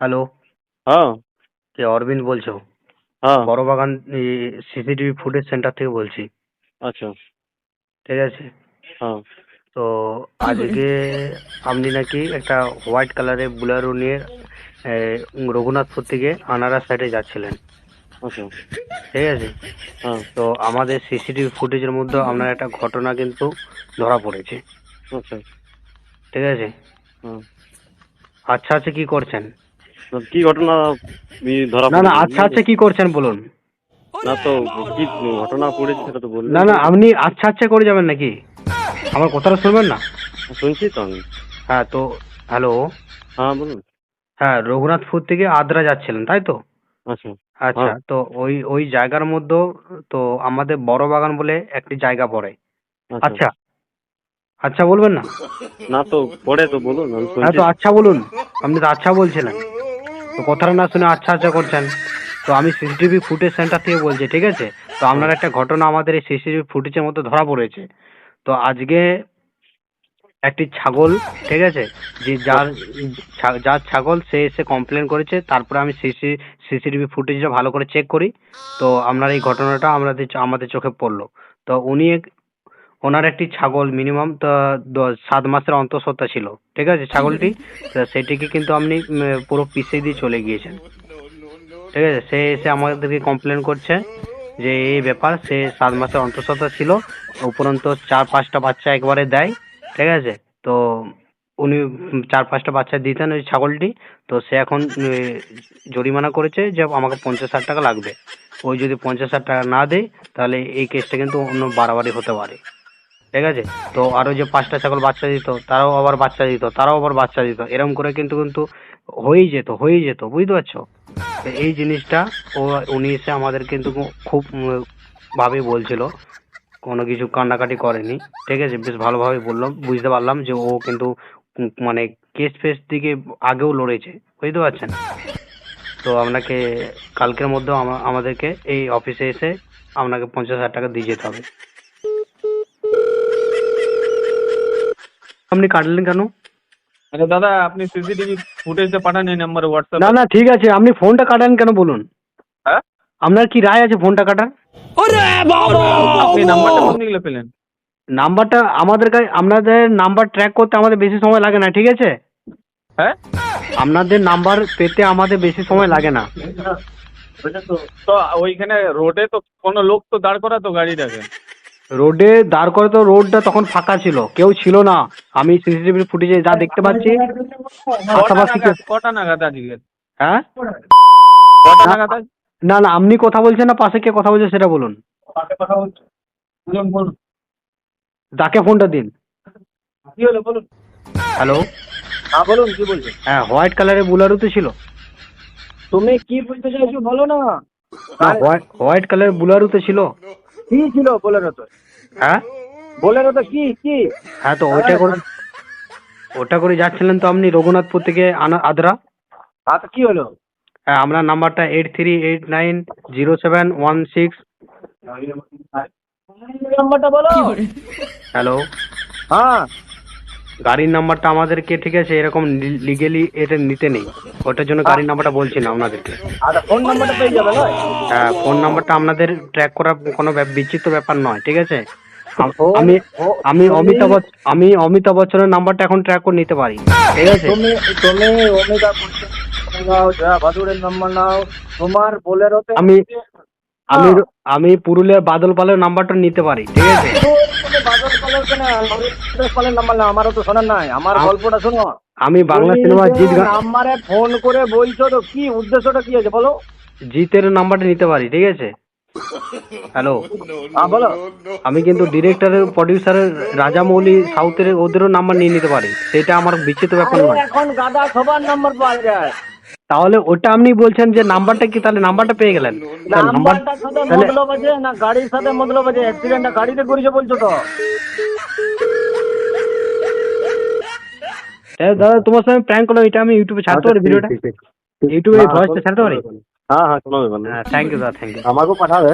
Hello হ্যাঁ। কে অরবিন্দ বলছো? হ্যাঁ। বড় বাগান সিসিটিভি ফুটেজ সেন্টার থেকে বলছি। আচ্ছা। ঠিক আছে? হ্যাঁ। তো আজকে আপনি নাকি একটা হোয়াইট কালারের বুলেরো নিয়ে রঘুনাথপুর থেকে আনারা সাইডে যাচ্ছিলেন। আচ্ছা। ঠিক আছে? হ্যাঁ। তো আমাদের সিসিটিভি ফুটেজের মধ্যে আপনার একটা ঘটনা কিন্তু ধরা পড়েছে। আচ্ছা। ঠিক আছে? হ্যাঁ। আচ্ছা আচ্ছা কি করছেন? কি ঘটনা ধরা না না আচ্ছা আচ্ছা কি করছেন বলুন? না তো কি ঘটনা পড়েছে সেটা তো বললেন না না আপনি আচ্ছা আচ্ছা করে যাবেন নাকি? আমার কথাটা শুনবেন না? শুনছি তো আমি। হ্যাঁ তো হ্যালো? হ্যাঁ বলুন। হ্যাঁ রঘুনাথপুর থেকে আদ্রা যাচ্ছিলেন তাই তো? আচ্ছা। আচ্ছা হ্যাঁ। তো ওই ওই জায়গার মধ্যে তো আমাদের বড় বাগান বলে একটি জায়গা পড়ে। আচ্ছা। আচ্ছা। বলবেন না? না তো পড়ে তো বলুন হ্যাঁ তো আচ্ছা বলুন আপনি তো আচ্ছা বলছিলেন। তো কথাটা না শুনে আচ্ছা আচ্ছা করছেন। তো আমি সিসিটিভি ফুটেজ সেন্টার থেকে বলছি, ঠিক আছে? তো আপনার একটা ঘটনা আমাদের এই সিসিটিভি ফুটেজের মধ্যে ধরা পড়েছে। তো আজকে একটি ছাগল, ঠিক আছে? যে যার যার ছাগল সে এসে কমপ্লেন করেছে, তারপরে আমি সিসি সিসিটিভি ফুটেজটা ভালো করে চেক করি। তো আপনার এই ঘটনাটা আমাদের আমাদের চোখে পড়ল। তো উনি ওনার একটি ছাগল মিনিমাম সাত মাসের অন্তঃসত্ত্বা ছিল। ঠিক আছে ছাগলটি? সেটিকে কিন্তু আপনি পুরো পিছিয়ে দিয়ে চলে গিয়েছেন। ঠিক আছে? সে এসে আমাদেরকে কমপ্লেন করছে যে এই ব্যাপার, সে সাত মাসের অন্তঃসত্ত্বা ছিল, উপরন্ত চার পাঁচটা বাচ্চা একবারে দেয়। ঠিক আছে? তো উনি চার পাঁচটা বাচ্চা দিতেন ওই ছাগলটি। তো সে এখন জরিমানা করেছে যে আমাকে পঞ্চাশ হাজার টাকা লাগবে। ওই যদি পঞ্চাশ হাজার টাকা না দেয়, তাহলে এই কেসটা কিন্তু অন্য বাড়াবাড়ি হতে পারে। ঠিক আছে? তো আরও যে পাঁচটা ছাগল বাচ্চা দিত, তারাও আবার বাচ্চা দিত, তারাও আবার বাচ্চা দিত। এরকম করে কিন্তু কিন্তু হয়েই যেত হয়েই যেত, বুঝতে পারছ? এই জিনিসটা ও, উনি এসে আমাদের কিন্তু খুব ভাবে বলছিল। কোনো কিছু কান্নাকাটি করেনি, ঠিক আছে? বেশ ভালোভাবে বললাম বুঝতে পারলাম যে ও কিন্তু মানে কেস ফেস দিকে আগেও লড়েছে, বুঝতে পারছেন? তো আপনাকে কালকের মধ্যে আমা- আমাদেরকে এই অফিসে এসে আপনাকে পঞ্চাশ হাজার টাকা দিয়ে যেতে হবে। আপনি কাটলেন কেন? আচ্ছা দাদা আপনি সিসিটিভি ফুটেজটা পাঠান এই নাম্বারে হোয়াটসঅ্যাপ না না ঠিক আছে। আপনি ফোনটা কাটান কেন বলুন? হ্যাঁ? আপনার কি রায় আছে ফোনটা কাটার? আপনি নাম্বারটা কোন দিকে পেলেন? নাম্বারটা আমাদের কাছে আপনাদের নাম্বার ট্র্যাক করতে আমাদের বেশি সময় লাগে না ঠিক আছে? হ্যাঁ? আপনাদের নাম্বার পেতে আমাদের বেশি সময় লাগে না। তো ওইখানে রোডে তো কোনো লোক তো দাঁড় করা তো গাড়িটাকে। রোডে দাঁড় করে তো রোডটা তখন ফাঁকা ছিল। কেউ ছিল না। আমি সিসিটিভি ফুটেজে যা দেখতে পাচ্ছি কটা পাশাপাশি নাগাদ কেউ- কটা নাগাদ আজকে হ্যাঁ? কটা নাগাদ না না আপনি কথা বলছেন না পাশে কে কথা বলছে সেটা বলুন। কথা বলুন বলুন। তাকে ফোনটা দিন। কি হলো বলুন। হ্যালো হ্যাঁ বলুন কি বলছেন হ্যাঁ হোয়াইট কালারের বুলারও তো ছিল। তুমি কি বলতে চাইছো বলো না। হোয়াইট কালারের বুলারও তো ছিল। কি ছিল বোলেরো তো? হ্যাঁ? বোলেরো তো কি কি? হ্যাঁ তো ওইটা করে ওটা করে যাচ্ছিলেন তো আপনি রঘুনাথপুর থেকে আনা- আদ্রা? আচ্ছা কি হলো? হ্যাঁ আমরা নাম্বারটা eight three eight nine zero seven one six নাম্বারটা বলো। হ্যালো। হ্যাঁ। গাড়ির নাম্বারটা আমাদেরকে ঠিক আছে এরকম লিগেলি এটা নিতে নেই। ওটার জন্য গাড়ির নাম্বারটা বলছি না আপনাদেরকে। আচ্ছা ফোন নাম্বারটা পেয়ে যাবে হ্যাঁ ফোন নাম্বারটা আপনাদের ট্র্যাক করা কোনো বিচিত্র ব্যাপার নয় ঠিক আছে? আমি আমি অমিতাভ আমি অমিতাভ বচ্চনের নাম্বারটা এখন ট্র্যাক করে নিতে পারি ঠিক আছে? তুমি তুমি অমিতা বচ্চন নাও জয়া বাদুড়ের নাম্বার নাও তোমার বোলেরোতে আমি আমি আমি পুরুলিয়ার বাদল পালের নাম্বারটা নিতে পারি ঠিক আছে? বাদল কলের কেন বাদল কলের নাম্বার না আমারও তো শোনার নাই আমার গল্পটা শোনো আমি বাংলা সিনেমা যে জিৎ ফোন করে বলছো তো কি উদ্দেশ্যটা কি আছে বলো জিতের নাম্বারটা নিতে পারি ঠিক আছে হ্যালো হ্যাঁ বলো আমি কিন্তু ডিরেক্টরের প্রডিউসারের রাজামৌলি সাউথের ওদেরও নাম্বার নিয়ে নিতে পারি সেটা আমার বিচিত্র ব্যাপার নয় এখন গাদা সবার নাম্বার পাওয়া যায় তাহলে ওটা আপনি বলছেন যে নাম্বারটা কি তাহলে নাম্বারটা পেয়ে গেলেন তা নাম্বার সাথে মতলব আছে না গাড়ির সাথে মতলব আছে অ্যাক্সিডেন্টটা গাড়িতে করেছে বলছো তো দাদা তোমার সঙ্গে প্র্যাঙ্ক করলাম এটা আমি ইউটিউবে ছাড়তে পারি ভিডিওটা? ইউটিউবে ভয়েসটা ছাড়তে পারি? হ্যাঁ হ্যাঁ কোনো ব্যাপার হ্যাঁ থ্যাংক ইউ দাদা থ্যাংক ইউ আমাকেও পাঠাবে।